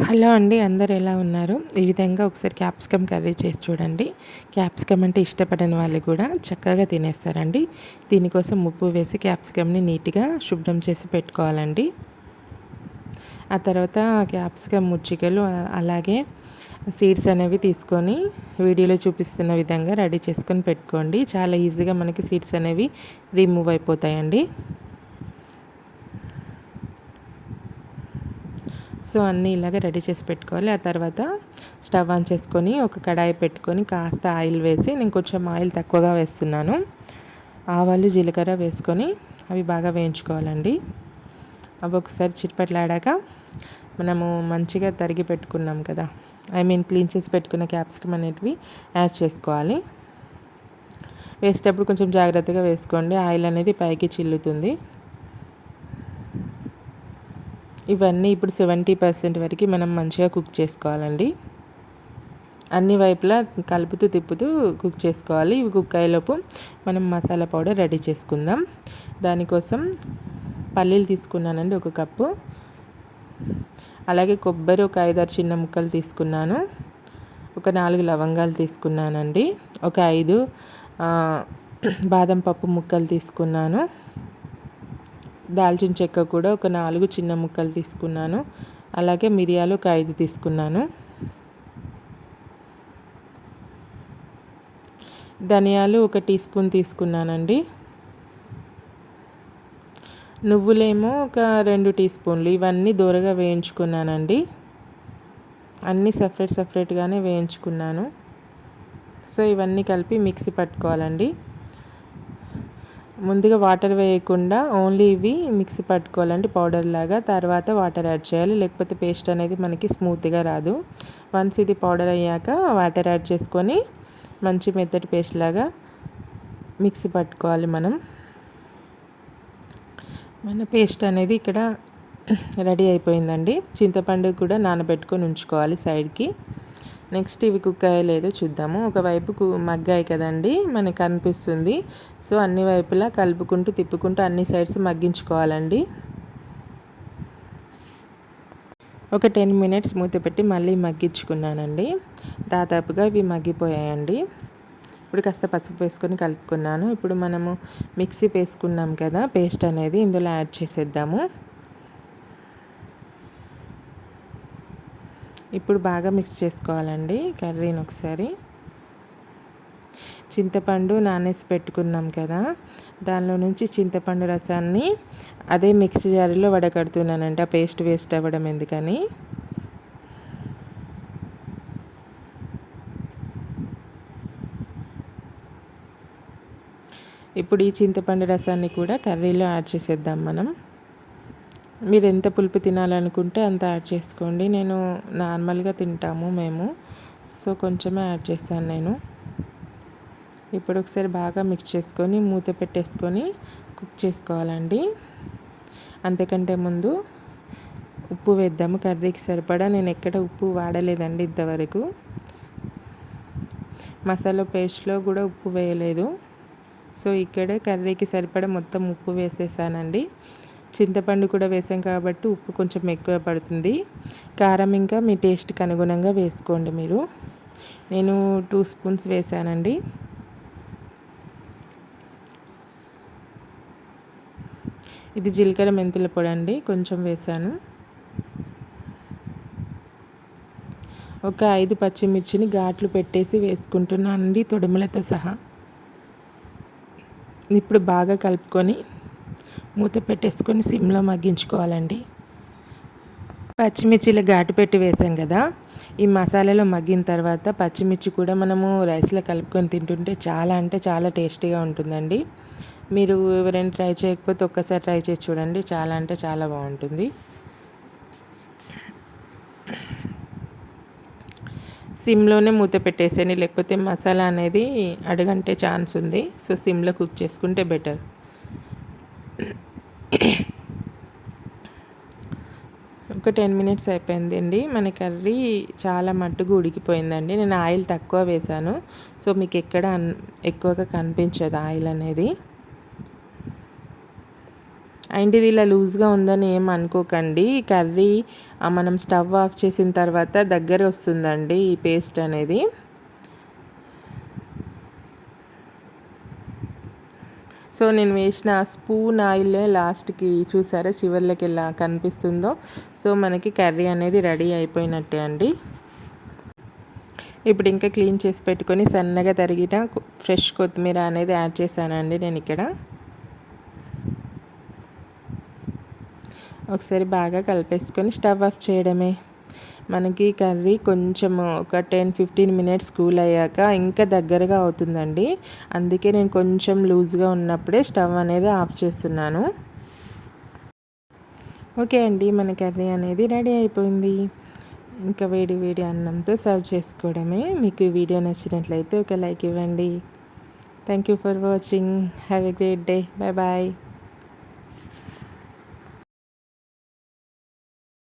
Hello అండి అందరు ఎలా ఉన్నారు? ఈ విధంగా ఒకసారి క్యాప్సికమ్ కర్రీ చేసి చూడండి. క్యాప్సికమ్ అంటే ఇష్టపడని వాళ్ళు కూడా చక్కగా తినేస్తారండి. దీనికోసం ఉప్పు వేసి క్యాప్సికమ్ని నీట్గా శుభ్రం చేసి పెట్టుకోవాలండి. ఆ తర్వాత క్యాప్సికమ్ ముచ్చికలు అలాగే సీడ్స్ అనేవి తీసుకొని వీడియోలో చూపిస్తున్న విధంగా రెడీ చేసుకొని పెట్టుకోండి. చాలా ఈజీగా మనకి సీడ్స్ అనేవి రిమూవ్ అయిపోతాయండి. సో అన్నీ ఇలాగ రెడీ చేసి పెట్టుకోవాలి. ఆ తర్వాత స్టవ్ ఆన్ చేసుకొని ఒక కడాయి పెట్టుకొని కాస్త ఆయిల్ వేసి నేను కొంచెం ఆయిల్ తక్కువగా వేస్తున్నాను. ఆవాలు జీలకర్ర వేసుకొని అవి బాగా వేయించుకోవాలండి. అవి ఒకసారి చిట్పట్లాడాక మనము మంచిగా తరిగి పెట్టుకున్నాం కదా. ఐ మీన్ క్లీన్ చేసి పెట్టుకున్న క్యాప్సికమ్ అనేటివి యాడ్ చేసుకోవాలి. వేసేటప్పుడు కొంచెం జాగ్రత్తగా వేసుకోండి. ఆయిల్ అనేది పైకి చిల్లుతుంది. ఇవన్నీ ఇప్పుడు సెవెంటీ పర్సెంట్ వరకు మనం మంచిగా కుక్ చేసుకోవాలండి. అన్ని వైపులా కలుపుతూ తిప్పుతూ కుక్ చేసుకోవాలి. ఇవి కుక్ అయ్యేలోపు మనం మసాలా పౌడర్ రెడీ చేసుకుందాం. దానికోసం పల్లీలు తీసుకున్నానండి ఒక కప్పు. అలాగే కొబ్బరి ఒక ఐదారు చిన్న ముక్కలు తీసుకున్నాను. ఒక నాలుగు లవంగాలు తీసుకున్నానండి. ఒక ఐదు బాదం పప్పు ముక్కలు తీసుకున్నాను. దాల్చిన చెక్క కూడా ఒక నాలుగు చిన్న ముక్కలు తీసుకున్నాను. అలాగే మిరియాలు ఒక ఐదు తీసుకున్నాను. ధనియాలు ఒక టీ స్పూన్ తీసుకున్నానండి. నువ్వులేమో ఒక రెండు టీ స్పూన్లు. ఇవన్నీ దూరగా వేయించుకున్నానండి. అన్నీ సపరేట్ సపరేట్గానే వేయించుకున్నాను. సో ఇవన్నీ కలిపి మిక్సీ పట్టుకోవాలండి. ముందుగా వాటర్ వేయకుండా ఓన్లీ ఇవి మిక్సీ పట్టుకోవాలండి పౌడర్ లాగా. తర్వాత వాటర్ యాడ్ చేయాలి. లేకపోతే పేస్ట్ అనేది మనకి స్మూత్గా రాదు. వన్స్ ఇది పౌడర్ అయ్యాక వాటర్ యాడ్ చేసుకొని మంచి మెత్తటి పేస్ట్ లాగా మిక్సీ పట్టుకోవాలి మనం. మన పేస్ట్ అనేది ఇక్కడ రెడీ అయిపోయిందండి. చింతపండు కూడా నానబెట్టుకొని ఉంచుకోవాలి సైడ్కి నెక్స్ట్ ఇవి కుక్ అయ్యలేదో చూద్దాము. ఒకవైపు మగ్గాయి కదండి మనకు అనిపిస్తుంది. సో అన్ని వైపులా కలుపుకుంటూ తిప్పుకుంటూ అన్ని సైడ్స్ మగ్గించుకోవాలండి. ఒక టెన్ మినిట్స్ మూత పెట్టి మళ్ళీ మగ్గించుకున్నానండి. దాదాపుగా ఇవి మగ్గిపోయాయండి. ఇప్పుడు కాస్త పసుపు వేసుకొని కలుపుకున్నాను. ఇప్పుడు మనము మిక్సీ వేసుకున్నాం కదా పేస్ట్ అనేది ఇందులో యాడ్ చేసేద్దాము. ఇప్పుడు బాగా మిక్స్ చేసుకోవాలండి కర్రీని ఒకసారి. చింతపండు నానేసి పెట్టుకున్నాం కదా దానిలో నుంచి చింతపండు రసాన్ని అదే మిక్సీ జారీలో వడకడుతున్నానంట ఆ పేస్ట్ వేస్ట్ అవ్వడం ఎందుకని. ఇప్పుడు ఈ చింతపండు రసాన్ని కూడా కర్రీలో యాడ్ చేసేద్దాం మనం. మీరు ఎంత పులుపు తినాలనుకుంటే అంత యాడ్ చేసుకోండి. నేను నార్మల్గా తింటాము మేము. సో కొంచెమే యాడ్ చేస్తాను నేను. ఇప్పుడు ఒకసారి బాగా మిక్స్ చేసుకొని మూత పెట్టేసుకొని కుక్ చేసుకోవాలండి. అంతకంటే ముందు ఉప్పు వేద్దాము. కర్రీకి సరిపడా నేను ఎక్కడ ఉప్పు వాడలేదండి ఇంతవరకు. మసాలా పేస్ట్లో కూడా ఉప్పు వేయలేదు. సో ఇక్కడే కర్రీకి సరిపడా మొత్తం ఉప్పు వేసేసానండి. చింతపండు కూడా వేసాం కాబట్టి ఉప్పు కొంచెం ఎక్కువ పడుతుంది. కారం ఇంకా మీ టేస్ట్కి అనుగుణంగా వేసుకోండి మీరు. నేను టూ స్పూన్స్ వేసానండి. ఇది జీలకర్ర మెంతుల పొడి అండి కొంచెం వేసాను. ఒక ఐదు పచ్చిమిర్చిని ఘాట్లు పెట్టేసి వేసుకుంటున్నానండి తొడిమలతో సహా. ఇప్పుడు బాగా కలుపుకొని మూత పెట్టేసుకొని సిమ్లో మగ్గించుకోవాలండి. పచ్చిమిర్చిలో ఘాటు పెట్టి వేసాం కదా ఈ మసాలాలో మగ్గిన తర్వాత పచ్చిమిర్చి కూడా మనము రైస్లో కలుపుకొని తింటుంటే చాలా అంటే చాలా టేస్టీగా ఉంటుందండి. మీరు ఎవరైనా ట్రై చేయకపోతే ఒక్కసారి ట్రై చేసి చూడండి చాలా అంటే చాలా బాగుంటుంది. సిమ్లోనే మూత పెట్టేసేయండి లేకపోతే మసాలా అనేది అడగంటే ఛాన్స్ ఉంది. సో సిమ్లో కుక్ చేసుకుంటే బెటర్. ఒక టెన్ మినిట్స్ అయిపోయింది అండి మన కర్రీ చాలా మట్టుగా ఉడికిపోయిందండి. నేను ఆయిల్ తక్కువ వేశాను. సో మీకు ఎక్కడ ఎక్కువగా కనిపించదు ఆయిల్ అనేది. అండ్ ఇది ఇలా లూజ్గా ఉందని ఏం అనుకోకండి. కర్రీ మనం స్టవ్ ఆఫ్ చేసిన తర్వాత దగ్గర వస్తుందండి ఈ పేస్ట్ అనేది. సో నేను వేసిన స్పూన్ ఆయిల్ లాస్ట్కి చూసారా చివర్లకి ఎలా కనిపిస్తుందో. సో మనకి కర్రీ అనేది రెడీ అయిపోయినట్టే అండి. ఇప్పుడు ఇంకా క్లీన్ చేసి పెట్టుకొని సన్నగా తరిగిన ఫ్రెష్ కొత్తిమీర అనేది యాడ్ చేశానండి నేను ఇక్కడ. ఒకసారి బాగా కలిపేసుకొని స్టవ్ ఆఫ్ చేయడమే. మనకి కర్రీ కొంచెం ఒక టెన్ ఫిఫ్టీన్ మినిట్స్ కూల్ అయ్యాక ఇంకా దగ్గరగా అవుతుందండి. అందుకే నేను కొంచెం లూజ్గా ఉన్నప్పుడే స్టవ్ అనేది ఆఫ్ చేస్తున్నాను. ఓకే అండి మన కర్రీ అనేది రెడీ అయిపోయింది. ఇంకా వేడి వేడి అన్నంతో సర్వ్ చేసుకోవడమే. మీకు ఈ వీడియో నచ్చినట్లయితే ఒక లైక్ ఇవ్వండి. Thank you for watching have a great day bye bye